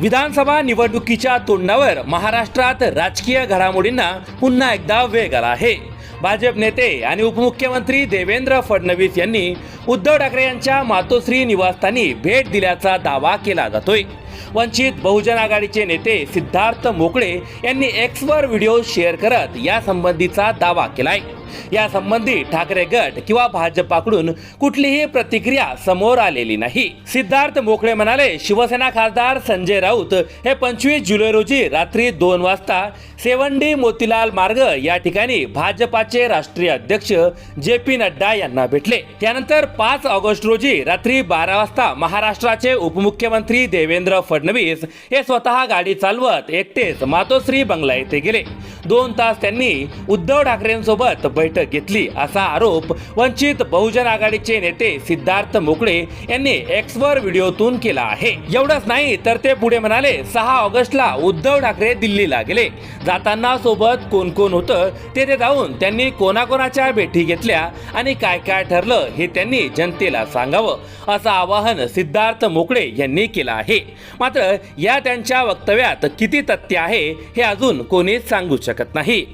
विधानसभा निवडणुकीच्या तोंडावर महाराष्ट्रात राजकीय घडामोडींना पुन्हा एकदा वेग आला आहे. भाजप नेते आणि उपमुख्यमंत्री देवेंद्र फडणवीस यांनी उद्धव ठाकरे यांच्या मातोश्री निवासस्थानी भेट दिल्याचा दावा केला जातोय. वंचित बहुजन आघाडीचे नेते सिद्धार्थ मोकळे यांनी एक्सवर व्हिडिओ शेअर करत यासंबंधीचा दावा केलाय. यासंबंधी ठाकरे गट किंवा भाजपाकडून कुठलीही प्रतिक्रिया समोर आलेली नाही. सिद्धार्थ मोकळे म्हणाले शिवसेना खासदार संजय राऊत हे पंचवीस जुलै रोजी रात्री दोन वाजता सेवंडी मोतीलाल मार्ग या ठिकाणी भाजपाचे राष्ट्रीय अध्यक्ष जे पी नड्डा यांना भेटले. त्यानंतर पाच ऑगस्ट रोजी रात्री बारा वाजता महाराष्ट्राचे उपमुख्यमंत्री देवेंद्र फडणवीस हे स्वतः गाडी चालवत एकटेच मातोश्री बंगला येथे गेले. दोन तास त्यांनी उद्धव ठाकरेंसोबत बैठक घेतली असा आरोप वंचित बहुजन आघाडीचे नेते सिद्धार्थ मोकळे यांनी एक्सवर व्हिडिओतून केला आहे. एवढंच नाही तर ते पुढे म्हणाले सहा ऑगस्टला उद्धव ठाकरे दिल्लीला गेले. जाताना सोबत कोण कोण होतं तेथे जाऊन त्यांनी कोणाकोणाच्या भेटी घेतल्या आणि काय काय ठरलं हे त्यांनी जनतेला सांगावं असं आवाहन सिद्धार्थ मोकळे यांनी केलं आहे. मात्र या त्यांच्या वक्तव्यात किती तथ्य आहे हे अजून कोणीच सांगू शकत नाही.